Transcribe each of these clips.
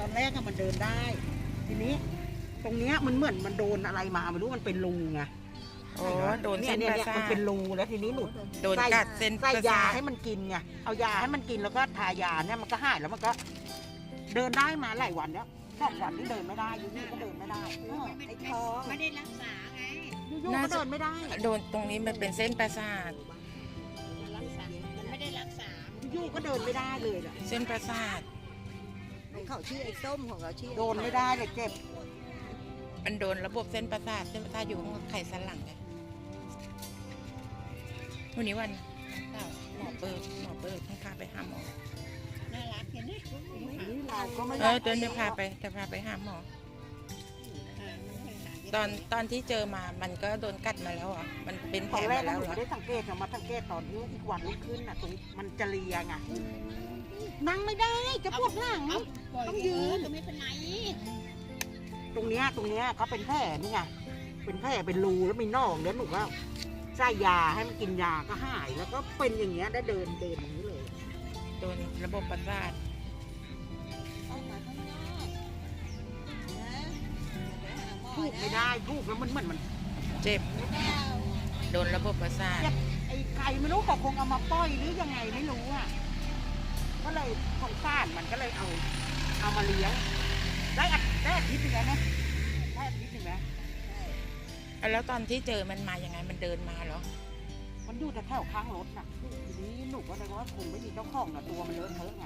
ตอนแรกอะมันเดินได้ ทีนี้ ตรงเนี้ยมันเหมือนมันโดนอะไรมาไม่รู้มันเป็นรูไงโอ้โดนเยเส้นเนี่ปยระเนี่ยสามันทเป็นรูแล้วทีนี้หนูโดนกัดเส้นปใส่ระยาสาทให้มันกินไงเอายาให้มันกินแล้วก็ทายาเนี่ยมันก็หายแล้วมันก็ เดินได้มาหลายวันแล้วสองวันที่เดินไม่ได้อยู่นี่ก็เดินไม่ได้เออไอ้ท้องไม่ได้รักษาไงอยู่ๆก็เดินไม่ได้โดนตรงนี้มันเป็นเส้นประสาทมันรักษา มันไม่ได้รักษาอยู่ๆก็เดินไม่ได้เลยอะ เส้นประสาท ของเขาชื่อไอ้ส้มของเราชื่อโดนไม่ได้เลยเจ็บ มันโดนระบบเส้นประสาทเส้นประสาทอยู่ข้างไขสันหลังไงวันนี้วันเสาร์หมอเปิดหมอเปิดต้องพาไปหาหมอ น่ารักเห็นไหมนี่เราก็ไม่เออเดี๋ยวจะพาไปจะพาไปหาหมอ ตอนตอนที่เจอมามันก็โดนกัดมาแล้วเหรอะ มันเป็นแผตลอนแรมากแล้วหนูเหรอ ไม่ได้สังเกตอะมาสังเกตตอนนี้อีกวันรุ่งขึ้นน่ะตรงมันจะเลียไง นั่งไม่ได้จะปวดหลัง ต้องยืนก็ไม่เป็นไรตรงเนี้ยตรงเนี้ยเขาเป็นแผลนี่ไงเป็นแผลเป็นรูแล้วมีหนองแล้วหนูก็ใส่ยาให้มันกินยาก็หาย แล้วก็เป็นอย่างเงี้ยได้เดินเดินอย่างนี้เลยโดนระบบประสาทออกมาข้างนอกนะไปหาหมอพูกไม่นะได้พูกแล้วมันเหมือนมัน เจ็บไม่ได้เอาโดนระบบประสาทไอ้ไก่ไม่รู้เขาคงเอามาปล่อยหรือยังไงไม่รู้อะ ก็เลยสงสารมันก็เลยเอา เอามาเลี้ยง ได้อาได้อาทิตย์หนึงแล้วนะได้อาทิตย์หนึงแล้วแล้วตอนที่เจอมันมายังไงมันเดินมาเหรอ มันอยู่แต่แถวข้างรถน่ะทีนี้หนูก็เลยว่าคงไม่มีเจ้าของน่ะตัวมันเลอะเทอะไง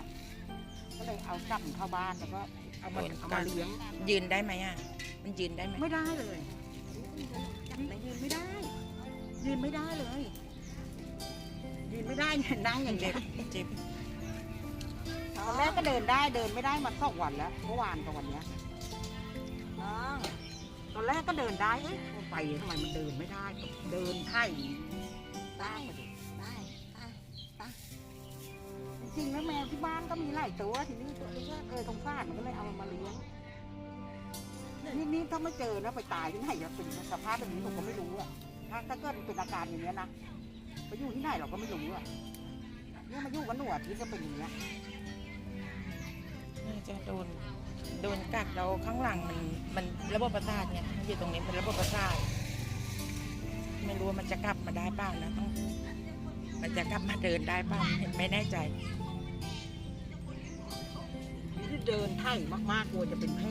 ก็เลยเอาจับมันเข้าบ้านแล้วก็เอามาโดนเอากัมาดเลี้ยง ยืนได้ไหมอะ มันยืนได้ไหมไม่ได้เลยยืนไม่ได้ ยืนไม่ได้เลย ยืนไม่ได้เนี่ยนั่งอย่างเจ็เงี้บยเจ็บตอน แรกก็เดินได้เดินไม่ได้มาสองวันแล้วเมื่อวานกับวันเนี้ยน้องตอนแรกก็เดินได้เอ๊ะไปทำไมมันเดินไม่ได้ เดินไถ่ได้ได้ได้จริงๆแล้วแมวที่บ้านก็มีหลายตัวทีนี้ตัวนี้ก็เคยสงสารมันก็เลยเอามันมาเลี้ยงนี่นี่ถ้าไม่เจอนะไปตายที่ไหนจะเป็นสภาพแบบนี้ผมก็ไม่รู้อะถ้าถ้าเกิดเป็นอาการอย่างเงี้ยนะไปอยู่ที่ไหนเราก็ไม่รู้อะเนี่ยมาอยู่กับหนูอาที่จะเป็นอย่างเงี้ยน่า จะโดนโดนกัดแล้วข้างหลังมันมันระบบประสาทเนี่ยมันอยู่ตรงนี้เป็นระบบประสาทไม่รู้ว่ามันจะกลับมาได้เปล่านะต้องมันจะกลับมาเดินได้เปล่าไม่แน่ใจที่เดินไถ่มากๆกลัวจะเป็นแผล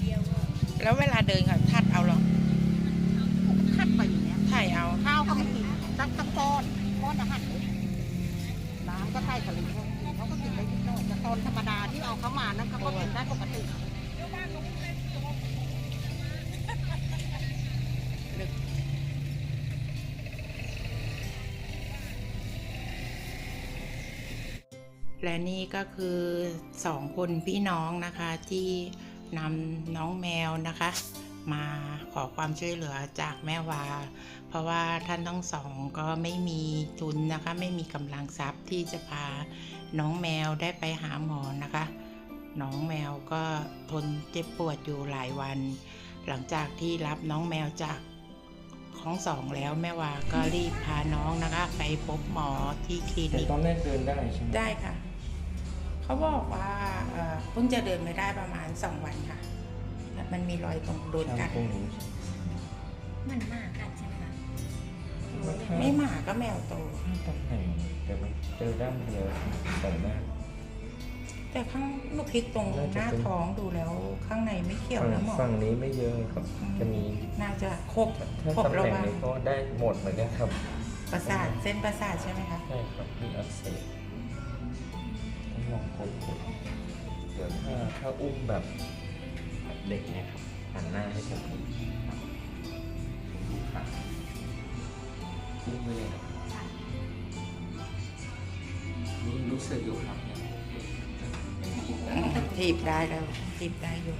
เดียวก็แล้วเวลาเดินค่ะทัดเอาเหรอ คัดไปอย่างเงี้ย ถ่ายเขาวก็ไม่กินตั้งตั้งก้อนก้อนอาหารน้ำก็ใส่ทะเลเขาก็กินได้นิดหน่อยแต่ตอนธรรมดาที่เอาเขามานั้นเขาก็กินได้ปกติและนี่ก็คือสองคนพี่น้องนะคะที่นำน้องแมวนะคะ มาขอความช่วยเหลือจากแม่วา เพราะว่าท่านทั้งสองก็ไม่มีทุนนะคะ ไม่มีกำลังทรัพย์ที่จะพาน้องแมวได้ไปหาหมอนะคะ น้องแมวก็ทนเจ็บปวดอยู่หลายวัน หลังจากที่รับน้องแมวจากของสองแล้วแม่วาก็รีบพาน้องนะคะ ไปพบหมอที่คลิแต่นิกตอนแรกเดินได้ใช่ไหมได้ค่ะ เขาบอกว่าเอ่อเพิ่งจะเดินไม่ได้ประมาณสองวันค่ะแล้ว มันมีรอยตรงโดนกัด ตรงนี้มันมากกัดใช่ไหมคะไม่หมาก็แมวโตตำแหน่งแต่มันเจอด้านเดียวสองด้านแต่ข้างลูกพริกตรงหน้าท้องดูแล้วข้างในไม่เขียวฝั่งนะหมอฝั่งนี้ไม่เยอะครับ จะมีน่าจะครบถ้าครบตำแหระน่งวังนี้ก็ได้หมดเหมือนกันครับประสาทเส้นประสาทใช่ไหมคะ ใช่ครับมีอักเสบต้องลองกดกดเดี๋ยวถ้าถ้าอุ้มแบบแบบ เด็กเนี่ยครับหันหน้าให้ผมครับดูขาอุ้มไปเลยครับนี่รู้สึกอยู่ครับเนี่ยถีบได้แล้วถีบได้อยู่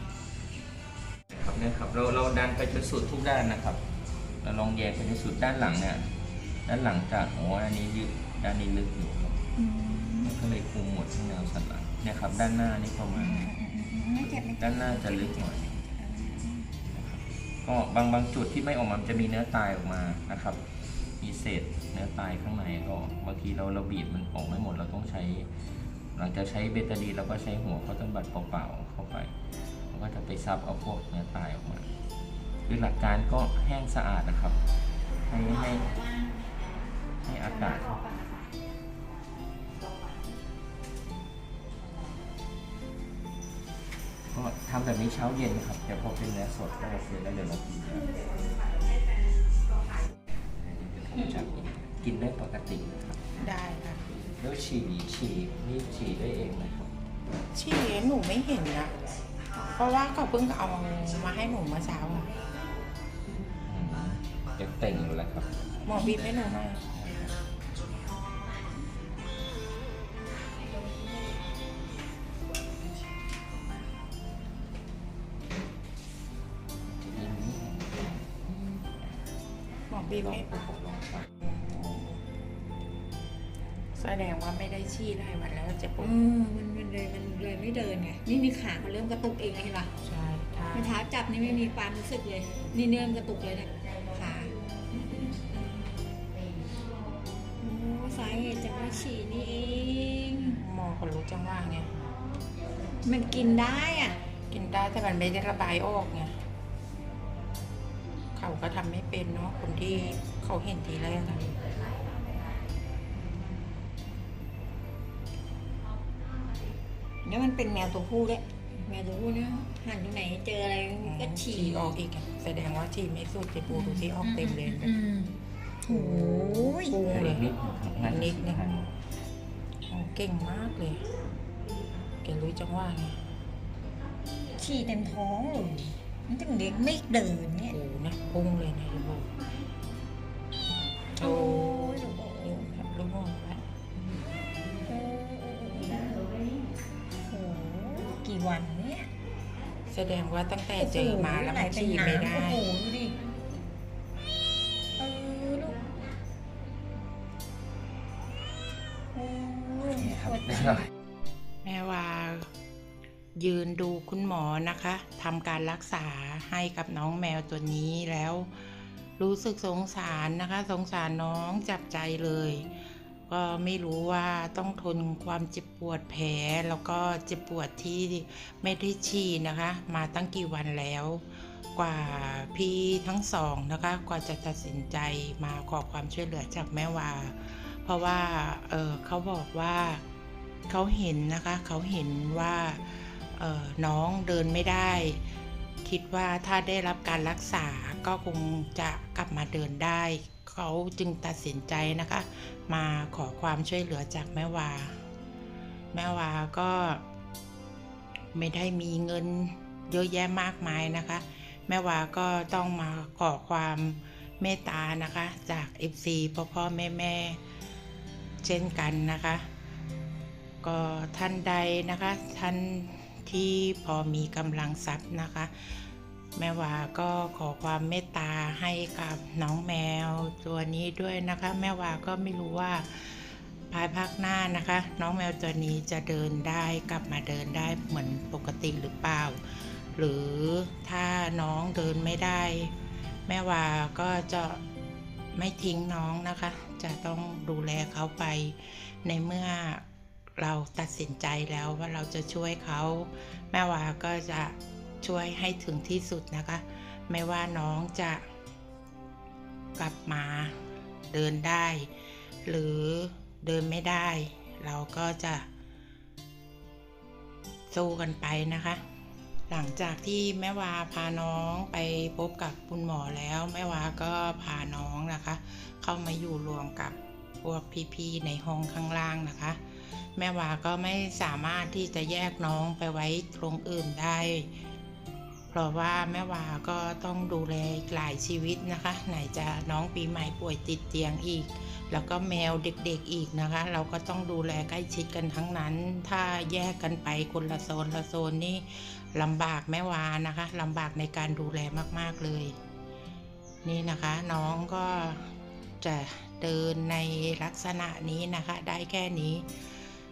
ครับเนี่ยครับเราเราดันไปจนสุดทุกด้านนะครับ เราลองแยกไปจนสุดด้านหลังเนี่ยด้านหลังจากหัวอันนี้ยืดด้านนี้ลึกอยู่ครับมันก็เลยคุมหมดทั้งแนวสันหลังเนี่ยครับ ด้านหน้านี่ประมาณ เจ็บไหมด้านหน้าจะลึกหน่อยก็บางบางจุดที่ไม่ออกมาจะมีเนื้อตายออกมานะครับ มีเศษเนื้อตายข้างในก็บางทีเราเราบีบมันออกไม่หมดเราต้องใช้ หลังจากใช้เบตาดีนเราก็ใช้หัวคอตตอนบัดเปล่าๆเข้าไปมันก็จะไปซับเอาพวกเนื้อตายออกมาคือหลักการก็แห้งสะอาดนะครับ ให้ให้ให้อากาศ ก็ทำแบบนี้เช้าเย็นครับเดี๋ยวพอเป็นเนื้อสดก็โอเคแล้วเดี๋ยวเรากินนะผมจะกินได้ปกตินะครับ ได้ค่ะ แล้วฉี่ฉี่นี่ฉี่ได้เองนะครับฉี่หนูไม่เห็นนะ เพราะว่าเขาเพิ่งเอามาให้หนูเมื่อเช้าอะอืมยังเต่งอยู่แล้วครับ หมอบีบให้หนูหน่อย หมอบีบให้แสดงว่าไม่ได้ฉี่หลายวันแล้วเจ็บปวอืดมมันมันเลยมันเลยไม่เดินไงนี่นี่ขามันเริ่มกระตุกเองเลยเห็นปะใช่ค่ะมันเท้าจับนี่ไม่มีความรู้สึกเลย นี่เริ่มกระตุกเลยเนี่ยขาโอ้สาเหตุจากว่าฉี่นี่เอง หมอเขารู้จังว่าไงมันกินได้อะ กินได้แต่มันไม่ได้ระบายออกไง เขาก็ทำไม่เป็นเนาะคนที่เขาเห็นทีแรกอะแล้วมันเป็นแมวตัวผู้ด้วยแมวตัวผู้เนี่ยหันตรงไหนเจออะไรก็ฉี่ออกอีกอะแสดงว่าฉี่ไม่สุดจะปูดูที่ออกเต็มเลยอืมโอ้ยปูเลยนิดนึงครับงั้นิดนึงโอ้เก่งมากเลยแกรู้จังว่าไง ฉี่เต็มท้องเลย มันถึงเด็กไม่เดินเนี่ยโอ้นะพุ่งเลยนะลูกโอ้โอ้ยลูกโอ้ยลูกบอกว่าโอ้โหกี่วันเนี่ยแสดงว่าตั้งแต่เจอมาแล้วมันฉี่ไม่ได้โอ้โหดูดิเออลูกโอ้ยนี่ครับปวด ยืนดูคุณหมอนะคะทำการรักษาให้กับน้องแมวตัวนี้แล้ว รู้สึกสงสารนะคะ สงสารน้องจับใจเลย ก็ไม่รู้ว่าต้องทนความเจ็บปวดแผลแล้วก็เจ็บปวดที่ไม่ได้ฉี่นะคะ มาตั้งกี่วันแล้ว กว่าพี่ทั้งสองนะคะ กว่าจะตัดสินใจมาขอความช่วยเหลือจากแม่วา เพราะว่าเออเขาบอกว่าเขาเห็นนะคะ เขาเห็นว่า น้องเดินไม่ได้ คิดว่าถ้าได้รับการรักษาก็คงจะกลับมาเดินได้ เขาจึงตัดสินใจนะคะ มาขอความช่วยเหลือจากแม่วา แม่วาก็ไม่ได้มีเงินเยอะแยะมากมายนะคะ แม่วาก็ต้องมาขอความเมตตานะคะ จาก FC พ่อพ่อแม่แม่เช่นกันนะคะ ก็ท่านใดนะคะท่าน ที่พอมีกำลังทรัพย์นะคะ แม่วาก็ขอความเมตตาให้กับน้องแมวตัวนี้ด้วยนะคะ แม่วาก็ไม่รู้ว่าภายภาคหน้านะคะ น้องแมวตัวนี้จะเดินได้กลับมาเดินได้เหมือนปกติหรือเปล่า หรือถ้าน้องเดินไม่ได้ แม่วาก็จะไม่ทิ้งน้องนะคะ จะต้องดูแลเขาไปในเมื่อ เราตัดสินใจแล้วว่าเราจะช่วยเขาแม่วาก็จะช่วยให้ถึงที่สุดนะคะ ไม่ว่าน้องจะกลับมาเดินได้ หรือเดินไม่ได้ เราก็จะ สู้กันไปนะคะ หลังจากที่แม่วาพาน้องไปพบกับคุณหมอแล้วแม่วาก็พาน้องนะคะ เข้ามาอยู่รวมกับพวกพี่ๆในห้องข้างล่างนะคะ แม่วาก็ไม่สามารถที่จะแยกน้องไปไว้ตรงอื่นได้ เพราะว่าแม่วาก็ต้องดูแลหลายชีวิตนะคะ ไหนจะน้องปีใหม่ป่วยติดเตียงอีก แล้วก็แมวเด็กๆอีกนะคะ เราก็ต้องดูแลใกล้ชิดกันทั้งนั้น ถ้าแยกกันไปคนละโซนละโซนนี่ลำบากแม่วานะคะลำบากในการดูแลมากๆเลย นี่นะคะน้องก็จะเดินในลักษณะนี้นะคะ ได้แค่นี้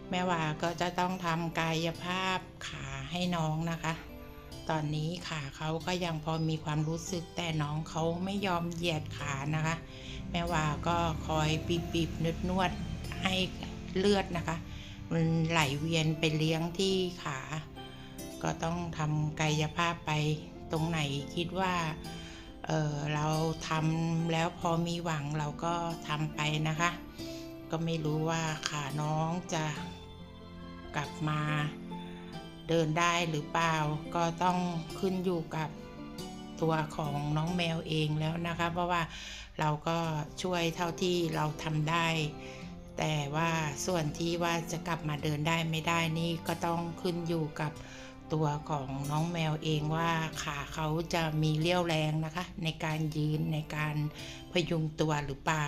แม่วาก็จะต้องทำกายภาพขาให้น้องนะคะ ตอนนี้ขาเขาก็ยังพอมีความรู้สึกแต่น้องเขาไม่ยอมเหยียดขานะคะ แม่วาก็คอยบีบบีบนวดนวดๆให้เลือดนะคะ มันไหลเวียนไปเลี้ยงที่ขา ก็ต้องทำกายภาพไปตรงไหนคิดว่าเออเราทำแล้วพอมีหวังเราก็ทำไปนะคะ ก็ไม่รู้ว่าขาน้องจะ กลับมา เดินได้หรือเปล่าก็ต้องขึ้นอยู่กับตัวของน้องแมวเองแล้วนะคะ เพราะว่าเราก็ช่วยเท่าที่เราทำได้ แต่ว่าส่วนที่ว่าจะกลับมาเดินได้ไม่ได้นี่ก็ต้องขึ้นอยู่กับตัวของน้องแมวเองว่าขาเขาจะมีเรี่ยวแรงนะคะ ในการยืนในการพยุงตัวหรือเปล่า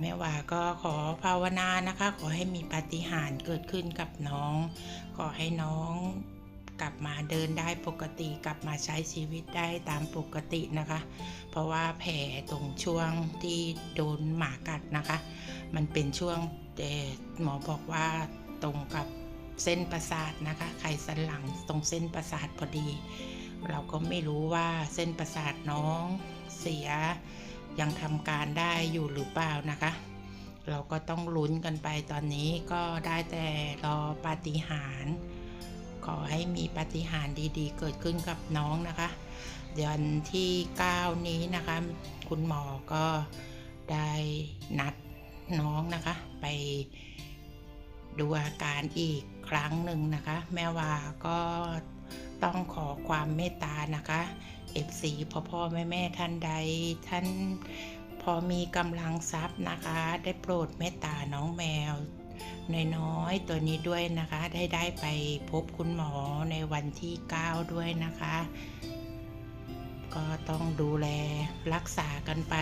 แม่ว่าก็ขอภาวนานะคะ ขอให้มีปาฏิหาริย์เกิดขึ้นกับน้อง ขอให้น้องกลับมาเดินได้ปกติกลับมาใช้ชีวิตได้ตามปกตินะคะ เพราะว่าแผลตรงช่วงที่โดนหมากัดนะคะ มันเป็นช่วงเอ่หมอบอกว่าตรงกับเส้นประสาทนะคะไขสันหลังตรงเส้นประสาทพอดี เราก็ไม่รู้ว่าเส้นประสาทน้องเสีย ยังทำการได้อยู่หรือเปล่านะคะ เราก็ต้องลุ้นกันไปตอนนี้ก็ได้แต่รอปาฏิหาริย์ขอให้มีปาฏิหาริย์ดีๆ เกิดขึ้นกับน้องนะคะ เดือนที่ 9 นี้นะคะ คุณหมอก็ได้นัดน้องนะคะ ไปดูอาการอีกครั้งหนึ่งนะคะ แม่ว่าก็ต้องขอความเมตตานะคะ FC พ่อพ่อแม่แม่ท่านใด ท่านพอมีกำลังทรัพย์นะคะ ได้โปรดเมตตาน้องแมว น้อยๆตัวนี้ด้วยนะคะ ได้ได้ไปพบคุณหมอในวันที่ 9 ด้วยนะคะ ก็ต้องดูแลรักษากันไป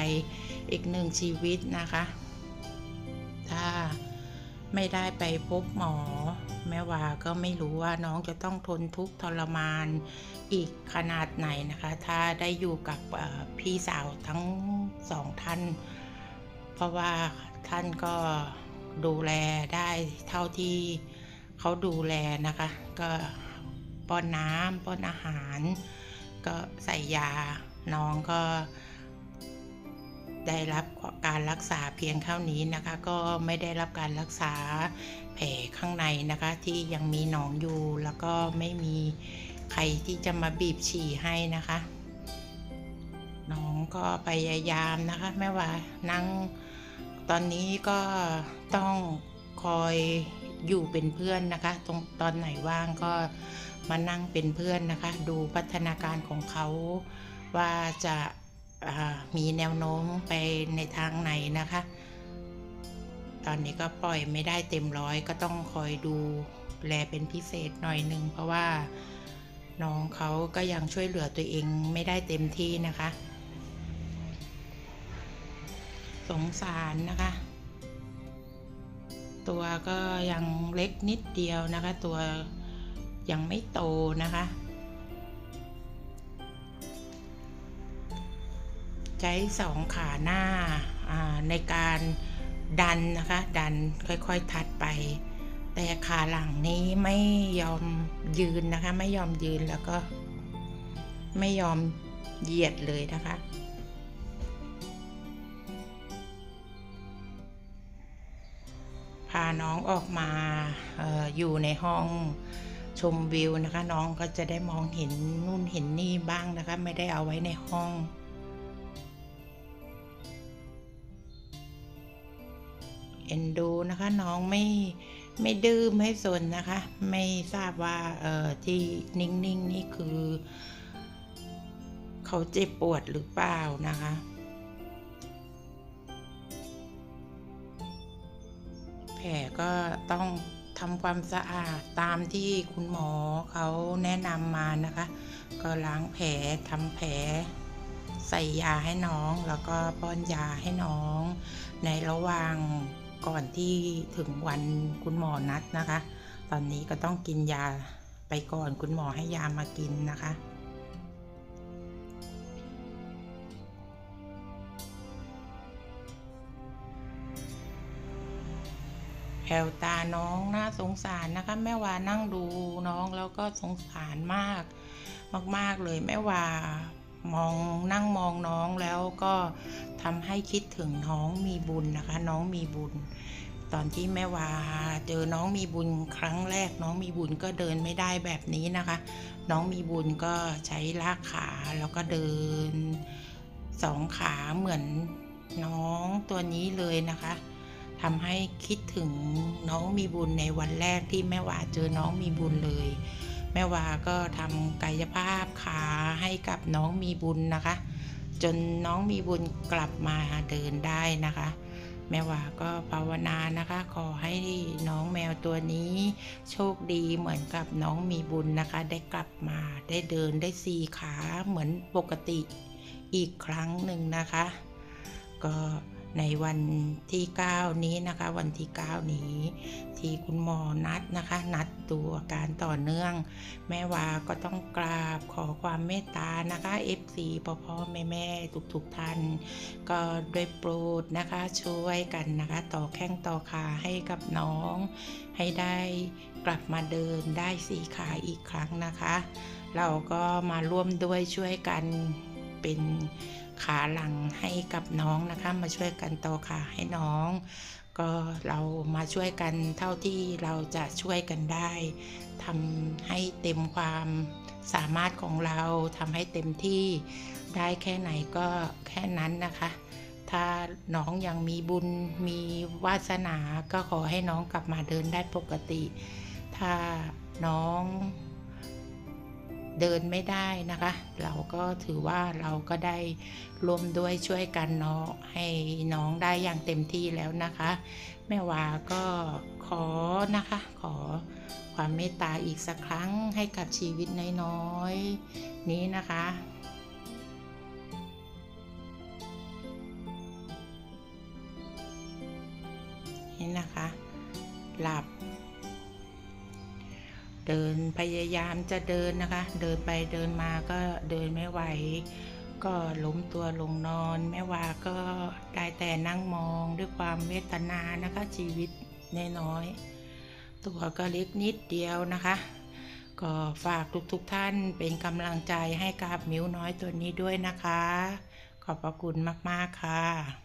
อีกหนึ่งชีวิตนะคะ ถ้า ไม่ได้ไปพบหมอ แม่ว่าก็ไม่รู้ว่าน้องจะต้องทนทุกข์ทรมานอีกขนาดไหนนะคะ ถ้าได้อยู่กับพี่สาวทั้งสองท่าน เพราะว่าท่านก็ดูแลได้เท่าที่เขาดูแลนะคะ ก็ป้อนน้ำป้อนอาหาร ก็ใส่ยาน้องก็ ได้รับการรักษาเพียงเท่านี้นะคะ ก็ไม่ได้รับการรักษาแผลข้างในนะคะ ที่ยังมีหนองอยู่ แล้วก็ไม่มีใครที่จะมาบีบฉี่ให้นะคะน้องก็พยายามนะคะแม่ว่านั่งตอนนี้ก็ต้องคอยอยู่เป็นเพื่อนนะคะ ตรงตอนไหนว่างก็มานั่งเป็นเพื่อนนะคะ ดูพัฒนาการของเขาว่าจะ มีแนวโน้มไปในทางไหนนะคะ ตอนนี้ก็ปล่อยไม่ได้เต็มร้อยก็ต้องคอยดูแลเป็นพิเศษหน่อยหนึ่งเพราะว่าน้องเขาก็ยังช่วยเหลือตัวเองไม่ได้เต็มที่นะคะ สงสารนะคะ ตัวก็ยังเล็กนิดเดียวนะคะ ตัวยังไม่โตนะคะ ใช้สองขาหน้าในการดันนะคะ ดันค่อยๆทัดไป แต่ขาหลังนี้ไม่ยอมยืนนะคะ ไม่ยอมยืนแล้วก็ ไม่ยอมเหยียดเลยนะคะพาน้องออกมาอออยู่ในห้องชมวิวนะคะ น้องก็จะได้มองเห็นนู่นเห็นนี่บ้างนะคะ ไม่ได้เอาไว้ในห้อง เอ็นดูนะคะ น้องไม่ไม่ดื้อไม่สนนะคะ ไม่ทราบว่าเอ่อที่นิ่งๆนนี่คือ เขาเจ็บปวดหรือเปล่านะคะแผลก็ต้องทำความสะอาดตามที่คุณหมอเขาแนะนำมานะคะ ก็ล้างแผลทำแผลใส่ยาให้น้องแล้วก็ป้อนยาให้น้อง ในระหว่าง ก่อนที่ถึงวันคุณหมอนัดนะคะ ตอนนี้ก็ต้องกินยาไปก่อนคุณหมอให้ยามากินนะคะแผ่วตาน้องน่าสงสารนะคะ แม่วานั่งดูน้องแล้วก็สงสารมาก มาก ๆ เลยแม่วามองนั่งมองน้องแล้วก็ ทำให้คิดถึงน้องมีบุญนะคะ น้องมีบุญ ตอนที่แม่วาเจอน้องมีบุญครั้งแรก น้องมีบุญก็เดินไม่ได้แบบนี้นะคะ น้องมีบุญก็ใช้ลากขาแล้วก็เดินสองขาเหมือนน้องตัวนี้เลยนะคะทำให้คิดถึงน้องมีบุญในวันแรกที่แม่วาเจอน้องมีบุญเลย แม่วาก็ทำกายภาพขาให้กับน้องมีบุญนะคะ จนน้องมีบุญกลับมาเดินได้นะคะ แม่วาก็ภาวนานะคะ ขอให้น้องแมวตัวนี้ โชคดีเหมือนกับน้องมีบุญนะคะ ได้กลับมาได้เดินได้สี่ขาเหมือนปกติอีกครั้งหนึ่งนะคะ ก็ ในวันที่ 9 นี้นะคะ วันที่ 9 นี้ ที่คุณหมอนัดนะคะ นัดดูอาการต่อเนื่อง แม่วาก็ต้องกราบขอความเมตตานะคะ FC พ่อพ่อแม่แม่ทุกๆทท่านก็ด้วยโปรดนะคะช่วยกันนะคะ ต่อแข้งต่อขาให้กับน้อง ให้ได้กลับมาเดินได้สี่ขาอีกครั้งนะคะ เราก็มาร่วมด้วยช่วยกันเป็น ขาหลังให้กับน้องนะคะ มาช่วยกันต่อขาให้น้อง ก็เรามาช่วยกันเท่าที่เราจะช่วยกันได้ทำให้เต็มความสามารถของเราทำให้เต็มที่ได้แค่ไหนก็แค่นั้นนะคะ ถ้าน้องยังมีบุญมีวาสนาก็ขอให้น้องกลับมาเดินได้ปกติ ถ้าน้อง เดินไม่ได้นะคะ เราก็ถือว่าเราก็ได้ร่วมด้วยช่วยกันเนาะให้น้องได้อย่างเต็มที่แล้วนะคะ แม่วาก็ขอนะคะ ขอความเมตตาอีกสักครั้งให้กับชีวิตน้อยๆนี้นะคะนี่นะคะ หลับ เดินพยายามจะเดินนะคะ เดินไปเดินมาก็เดินไม่ไหว ก็ล้มตัวลงนอนแม่วาก็ได้แต่นั่งมองด้วยความเวทนานะคะ ชีวิตน้อยๆตัวก็เล็กนิดเดียวนะคะ ก็ฝากทุกๆทท่านเป็นกำลังใจให้กับมิ้วน้อยตัวนี้ด้วยนะคะ ขอบพระคุณมากๆค่ะ